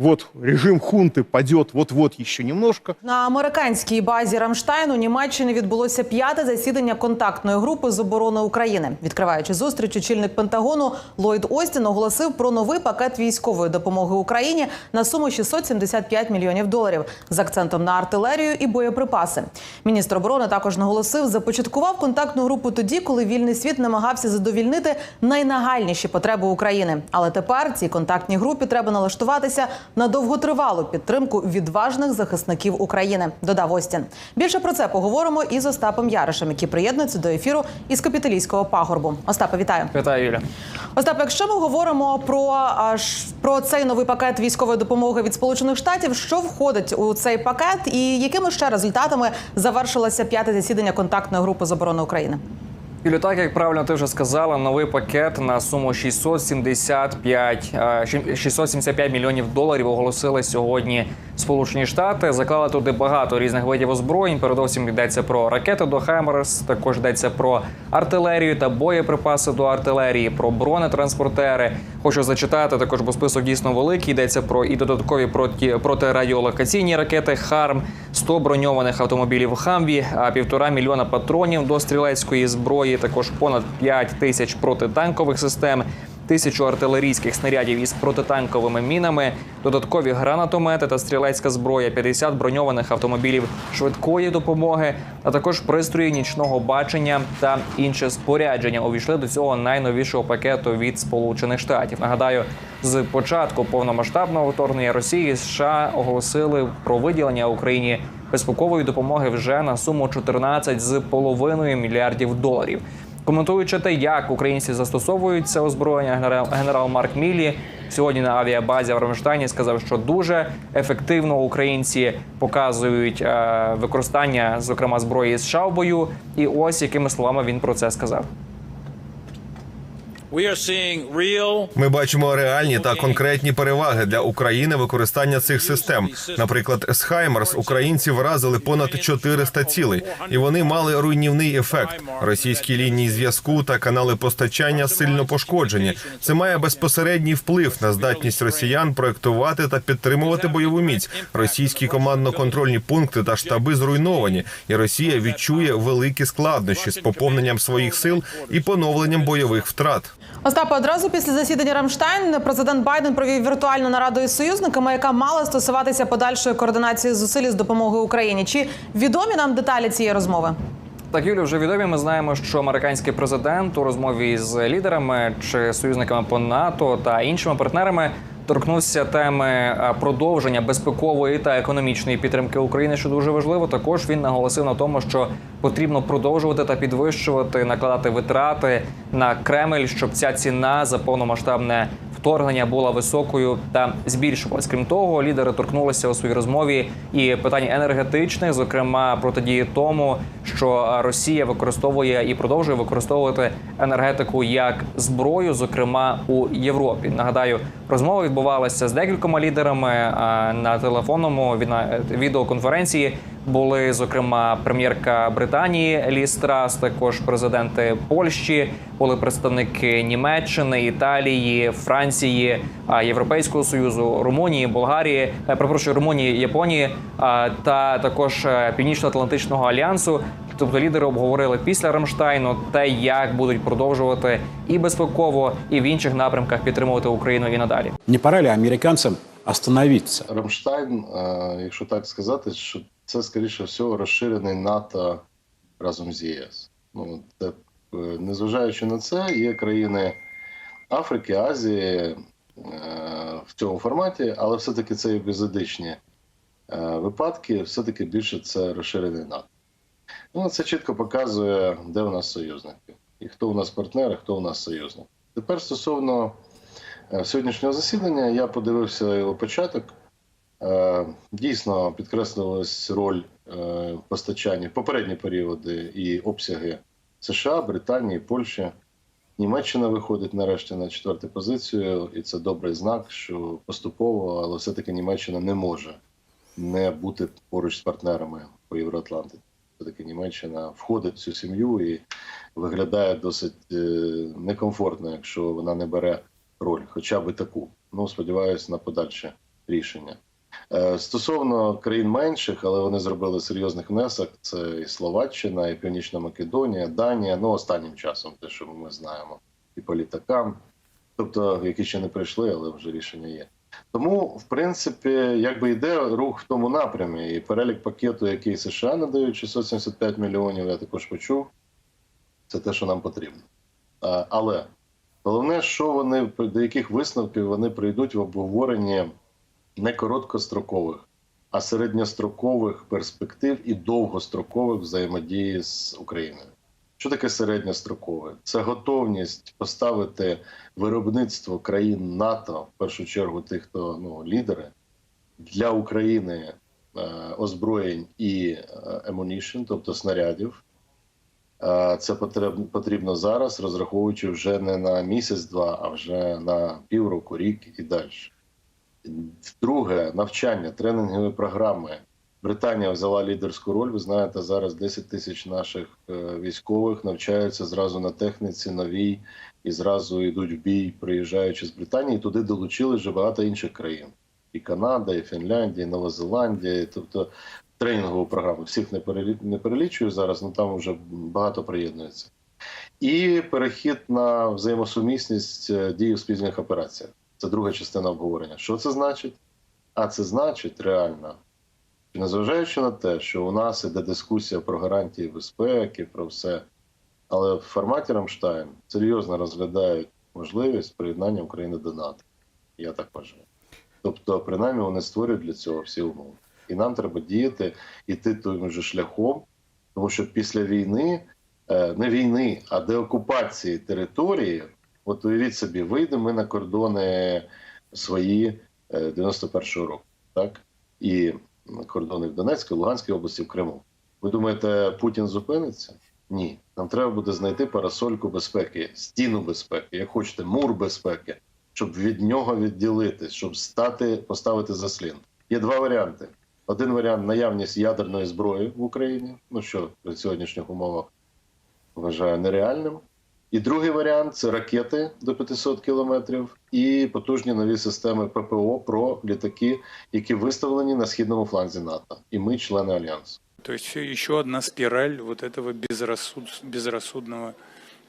Вот режим хунты падет вот-вот еще немножко. На американській базі Рамштайн у Німеччині відбулося п'яте засідання контактної групи з оборони України. Відкриваючи зустріч, очільник Пентагону Ллойд Остін оголосив про новий пакет військової допомоги Україні на суму 675 мільйонів доларів з акцентом на артилерію і боєприпаси. Міністр оборони також наголосив, започаткував контактну групу тоді, коли вільний світ намагався задовільнити найнагальніші потреби України. Але тепер цій контактній групі треба налаштуватися на довготривалу підтримку відважних захисників України. Додав Остін. Більше про це поговоримо із Остапом Яришем, який приєднується до ефіру із капіталійського пагорбу. Остапе, вітаю. Вітаю, Юля. Остап, якщо ми говоримо про аж про цей новий пакет військової допомоги від Сполучених Штатів, що входить у цей пакет, і якими ще результатами завершилося п'яте засідання контактної групи з оборони України? Юлю, так як правильно ти вже сказала, новий пакет на суму 675, е, 675 мільйонів доларів оголосили сьогодні Сполучені Штати. Заклали туди багато різних видів озброєнь. Передовсім йдеться про ракети до Хаймерс, також йдеться про артилерію та боєприпаси до артилерії, про бронетранспортери. Хочу зачитати також, бо список дійсно великий. Йдеться про і додаткові проти протирадіолокаційні ракети ХАРМ, 100 броньованих автомобілів Хамві, а півтора мільйона патронів до стрілецької зброї. Також понад 5 тисяч протитанкових систем. Тисячу артилерійських снарядів із протитанковими мінами, додаткові гранатомети та стрілецька зброя, 50 броньованих автомобілів швидкої допомоги, а також пристрої нічного бачення та інше спорядження увійшли до цього найновішого пакету від Сполучених Штатів. Нагадаю, з початку повномасштабного вторгнення Росії США оголосили про виділення Україні безпекової допомоги вже на суму 14 з половиною мільярдів доларів. Коментуючи те, як українці застосовують це озброєння, генерал, Марк Міллі сьогодні на авіабазі в Рамштайні сказав, що дуже ефективно українці показують е, використання, зокрема зброї з шавбою. І ось якими словами він про це сказав. Ми бачимо реальні та конкретні переваги для України використання цих систем. Наприклад, з Хаймерс українці вразили понад 400 цілей, і вони мали руйнівний ефект. Російські лінії зв'язку та канали постачання сильно пошкоджені. Це має безпосередній вплив на здатність росіян проектувати та підтримувати бойову міць. Російські командно-контрольні пункти та штаби зруйновані, і Росія відчує великі складнощі з поповненням своїх сил і поновленням бойових втрат. Остапе, одразу після засідання Рамштайн президент Байден провів віртуальну нараду із союзниками, яка мала стосуватися подальшої координації зусиль з допомоги Україні. Чи відомі нам деталі цієї розмови? Так, Юлі, вже відомі. Ми знаємо, що американський президент у розмові з лідерами чи союзниками по НАТО та іншими партнерами торкнувся теми е, продовження безпекової та економічної підтримки України, що дуже важливо. Також він наголосив на тому, що потрібно продовжувати та підвищувати, накладати витрати на Кремль, щоб ця ціна за повномасштабне вторгнення була високою та збільшувалась. Крім того, лідери торкнулися у своїй розмові і питань енергетичних, зокрема протидії тому, що Росія використовує і продовжує використовувати енергетику як зброю, зокрема у Європі. Нагадаю, розмова відбувалася з декількома лідерами на телефонному відна- відеоконференції. Були зокрема прем'єрка Британії Ліс Трас, також президенти Польщі, були представники Німеччини, Італії, Франції, Європейського союзу, Румунії, Болгарії, е, перепрошую, Румунії, Японії та також е, Північно-Атлантичного альянсу. Тобто лідери обговорили після Рамштайну те, як будуть продовжувати і безпеково, і в інших напрямках підтримувати Україну і надалі. Не пора ли американцам остановиться? Рамштайн, е, якщо так сказати, що це скоріше всього розширений НАТО разом з ЄС. Ну це е, незважаючи на це, є країни Африки, Азії е, в цьому форматі, але все-таки це епізодичні випадки, все-таки більше це розширений НАТО. Ну, це чітко показує, де у нас союзники, і хто у нас партнери, хто у нас союзник. Тепер стосовно е, сьогоднішнього засідання, я подивився його початок. Е, Дійсно підкреслилась роль е, постачання в попередні періоди і обсяги США, Британії, Польщі. Німеччина виходить нарешті на четверту позицію, і це добрий знак, що поступово, але все-таки Німеччина не може не бути поруч з партнерами по Євроатлантиці. Все-таки Німеччина входить в цю сім'ю і виглядає досить е, некомфортно, якщо вона не бере роль, хоча б таку. Ну, сподіваюся на подальше рішення. Е, Стосовно країн менших, але вони зробили серйозний внесок. Це і Словаччина, і Північна Македонія, Данія. Ну останнім часом, те, що ми знаємо, і по літакам, тобто які ще не прийшли, але вже рішення є. Тому, в принципі, якби йде рух в тому напрямі, і перелік пакету, який США надають 675 мільйонів, я також почув. Це те, що нам потрібно. Але головне, що вони до яких висновків вони прийдуть в обговоренні не короткострокових, а середньострокових перспектив і довгострокових взаємодії з Україною. Що таке середньострокове? Це готовність поставити виробництво країн НАТО, в першу чергу тих, хто ну, лідери, для України е, озброєнь і емунішн, тобто снарядів. Е, Це потрібно, зараз, розраховуючи вже не на місяць-два, а вже на півроку, рік і далі. Друге, навчання, тренінгові програми. Британія взяла лідерську роль. Ви знаєте, зараз 10 тисяч наших е, військових навчаються зразу на техніці новій і зразу йдуть в бій, приїжджаючи з Британії. І туди долучили вже багато інших країн: і Канада, і Фінляндія, і Нова Зеландія. Тобто тренінгову програму. Всіх не перелі- не перелічую зараз, але там вже багато приєднується. І перехід на взаємосумісність е, дій у спільних операціях. Це друга частина обговорення. Що це значить? А це значить реально, незважаючи на те, що у нас іде дискусія про гарантії безпеки, про все, але в форматі Рамштайн серйозно розглядають можливість приєднання України до НАТО. Я так вважаю. Тобто, принаймні, вони створюють для цього всі умови. І нам треба діяти, іти тим же шляхом, тому що після війни, е, не війни, а деокупації території, от уявіть собі, вийдемо ми на кордони свої е, 91-го року, так? І кордони в Донецькій, Луганській області, в Криму. Ви думаєте, Путін зупиниться? Ні. Нам треба буде знайти парасольку безпеки, стіну безпеки, як хочете, мур безпеки, щоб від нього відділитись, щоб стати, поставити заслін. Є два варіанти. Один варіант наявність ядерної зброї в Україні, ну що при сьогоднішніх умовах вважаю нереальним. І другий варіант це ракети до 500 кілометрів і потужні нові системи ППО про літаки, які виставлені на східному фланзі НАТО. І ми члени альянсу. То есть еще одна спираль вот этого безрассуд- безрассудного